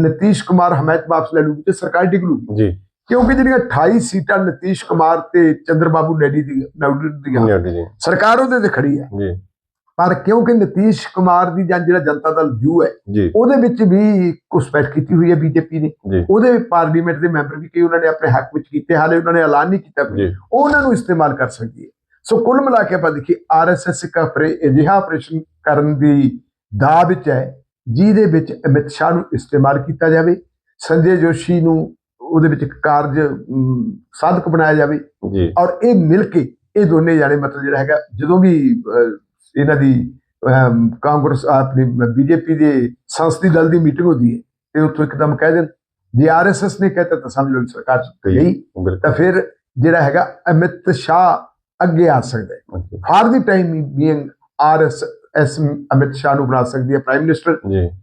ਨਤੀਸ਼ ਕੁਮਾਰ ਹਮਾਇਤ ਵਾਪਸ ਲੈ ਲੂਗੀ ਤੇ ਸਰਕਾਰ ਡਿੱਗ ਲੂਗੀ। ਜੀ। ਕਿਉਂਕਿ ਜਿਹੜੀਆਂ 28 ਸੀਟਾਂ ਨਤੀਸ਼ ਕੁਮਾਰ ਤੇ ਚੰਦਰਬਾਬੂ ਨਾਇਡੂ ਦੀ ਨਾਇਡੂ ਦੀਆਂ ਸਰਕਾਰ ਉਹਦੇ ਤੇ ਖੜੀ ਹੈ। ਜੀ। ਪਰ ਕਿਉਂਕਿ ਨਤੀਸ਼ ਕੁਮਾਰ ਦੀ ਜਾਂ ਜਿਹੜਾ ਜਨਤਾ ਦਲ ਜੂ ਹੈ ਉਹਦੇ ਵਿੱਚ ਵੀ ਘੁਸਪੈਠ ਕੀਤੀ ਹੋਈ ਹੈ ਬੀਜੇਪੀ ਨੇ। ਉਹਦੇ ਪਾਰਲੀਮੈਂਟ ਦੇ ਮੈਂਬਰ ਵੀ ਕਈ ਉਹਨਾਂ ਨੇ ਆਪਣੇ ਹੱਕ ਵਿੱਚ ਕੀਤੇ ਹਾਲੇ ਉਹਨਾਂ ਨੇ ਐਲਾਨ ਨਹੀਂ ਕੀਤਾ ਉਹ ਉਹਨਾਂ ਨੂੰ ਇਸਤੇਮਾਲ ਕਰ ਸਕਦੀ ਹੈ। ਸੋ ਕੁੱਲ ਮਿਲਾ ਕੇ ਆਪਾਂ ਦੇਖੀਏ ਆਰਐਸਐਸ ਇੱਕ ਆਪਰੇ ਅਜਿਹਾ ਆਪਰੇਸ਼ਨ ਕਰਨ ਦੀ ਦਾ ਵਿੱਚ ਹੈ ਜਿਹਦੇ ਵਿੱਚ ਅਮਿਤ ਸ਼ਾਹ ਨੂੰ ਇਸਤੇਮਾਲ ਕੀਤਾ ਜਾਵੇ ਸੰਜੇ ਜੋਸ਼ੀ ਨੂੰ ਉਹਦੇ ਵਿੱਚ ਕਾਰਜ ਸਾਧਕ ਬਣਾਇਆ ਜਾਵੇ। ਜੀ। ਔਰ ਇਹ ਮਿਲ ਕੇ ਇਹ ਦੋਨੇ ਜਾਣੇ ਮਤਲਬ ਜਿਹੜਾ ਹੈਗਾ ਜਦੋਂ ਵੀ ਇਹਨਾਂ ਦੀ ਕਾਂਗਰਸ ਆਪਣੀ ਬੀਜੇਪੀ ਦੇ ਸੰਸਦੀ ਦਲ ਦੀ ਮੀਟਿੰਗ ਹੁੰਦੀ ਹੈ ਤੇ ਉੱਥੋਂ ਇੱਕਦਮ ਕਹਿ ਦੇਣ। ਜੇ ਆਰਐਸਐਸ ਨੇ ਕਹਿਤਾ ਤਾਂ ਸਮਝ ਲਓ ਸਰਕਾਰ ਗਈ ਤਾਂ ਫਿਰ ਜਿਹੜਾ ਹੈਗਾ ਅਮਿਤ ਸ਼ਾਹ ਅੱਗੇ ਆ ਸਕਦਾ ਹੈ। For the time being RSS Amit Shah ਨੂੰ ਬਣਾ ਸਕਦੀ ਹੈ ਪ੍ਰਾਈਮ ਮਿਨਿਸਟਰ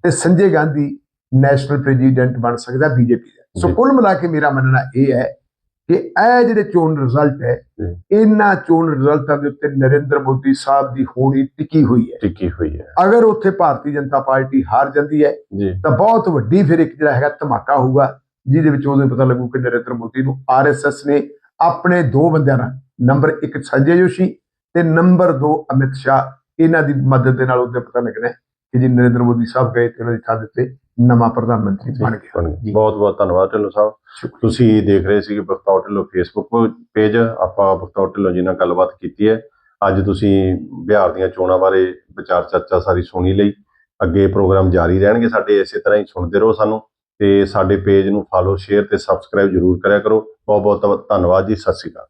ਤੇ ਸੰਜੇ ਗਾਂਧੀ ਨੈਸ਼ਨਲ ਪ੍ਰੈਜ਼ੀਡੈਂਟ ਬਣ ਸਕਦਾ ਬੀਜੇਪੀ ਸੋ। ਕੁੱਲ ਮਿਲਾ ਕੇ ਮੇਰਾ ਮੰਨਣਾ ਇਹ ਹੈ ਕਿ ਇਹ ਜਿਹੜੇ ਚੋਣ ਰਿਜ਼ਲਟ ਹੈ। ਇਹਨਾਂ ਚੋਣ ਰਿਜ਼ਲਟਾਂ ਦੇ ਉੱਤੇ ਨਰਿੰਦਰ ਮੋਦੀ ਸਾਹਿਬ ਦੀ ਹੋਣੀ ਟਿਕੀ ਹੋਈ ਹੈ ਟਿੱਕੀ ਹੋਈ ਹੈ ਅਗਰ ਉੱਥੇ ਭਾਰਤੀ ਜਨਤਾ ਪਾਰਟੀ ਹਾਰ ਜਾਂਦੀ ਹੈ ਤਾਂ ਬਹੁਤ ਵੱਡੀ ਫਿਰ ਇੱਕ ਜਿਹੜਾ ਹੈਗਾ ਧਮਾਕਾ ਹੋਊਗਾ ਜਿਹਦੇ ਵਿੱਚ ਉਦੋਂ ਪਤਾ ਲੱਗੂ ਕਿ ਨਰਿੰਦਰ ਮੋਦੀ ਨੂੰ ਆਰਐਸਐਸ ਨੇ ਆਪਣੇ ਦੋ ਬੰਦਿਆਂ ਨਾਲ ਨੰਬਰ 1 ਸੰਜੇ ਜੋਸ਼ੀ ਤੇ ਨੰਬਰ 2 ਅਮਿਤ ਸ਼ਾਹ ਇਹਨਾਂ ਦੀ ਮਦਦ ਦੇ ਨਾਲ ਉਹਦੇ ਪਤਾ ਲੱਗਣਾ ਕਿ ਜੀ ਨਰਿੰਦਰ ਮੋਦੀ ਸਾਹਿਬ ਗਏ ਤੇ ਉਹਨਾਂ ਦੀ ਥਾਂ ਦੇ ਉੱਤੇ ਨਵਾਂ ਪ੍ਰਧਾਨ ਮੰਤਰੀ ਬਣ ਗਿਆ। ਬਹੁਤ ਬਹੁਤ ਧੰਨਵਾਦ ਢਿੱਲੋਂ ਸਾਹਿਬ। ਤੁਸੀਂ ਦੇਖ ਰਹੇ ਸੀ ਕਿ ਬਖਤੌਰ ਢਿੱਲੋਂ ਫੇਸਬੁੱਕ ਪੇਜ ਆਪਾਂ ਬਖਤੌਰ ਢਿੱਲੋਂ ਜੀ ਨਾਲ ਗੱਲਬਾਤ ਕੀਤੀ ਹੈ। ਅੱਜ ਤੁਸੀਂ ਬਿਹਾਰ ਦੀਆਂ ਚੋਣਾਂ ਬਾਰੇ ਵਿਚਾਰ ਚਰਚਾ ਸਾਰੀ ਸੁਣੀ ਲਈ। ਅੱਗੇ ਪ੍ਰੋਗਰਾਮ ਜਾਰੀ ਰਹਿਣਗੇ ਸਾਡੇ ਇਸੇ ਤਰ੍ਹਾਂ ਹੀ ਸੁਣਦੇ ਰਹੋ ਸਾਨੂੰ। ਤੇ ਸਾਡੇ ਪੇਜ ਨੂੰ ਫਾਲੋ ਸ਼ੇਅਰ ਤੇ ਸਬਸਕ੍ਰਾਈਬ ਜਰੂਰ ਕਰਿਆ ਕਰੋ। ਬਹੁਤ ਬਹੁਤ ਧੰਨਵਾਦ ਜੀ ਸਤਿ ਸ਼੍ਰੀ ਅਕਾਲ।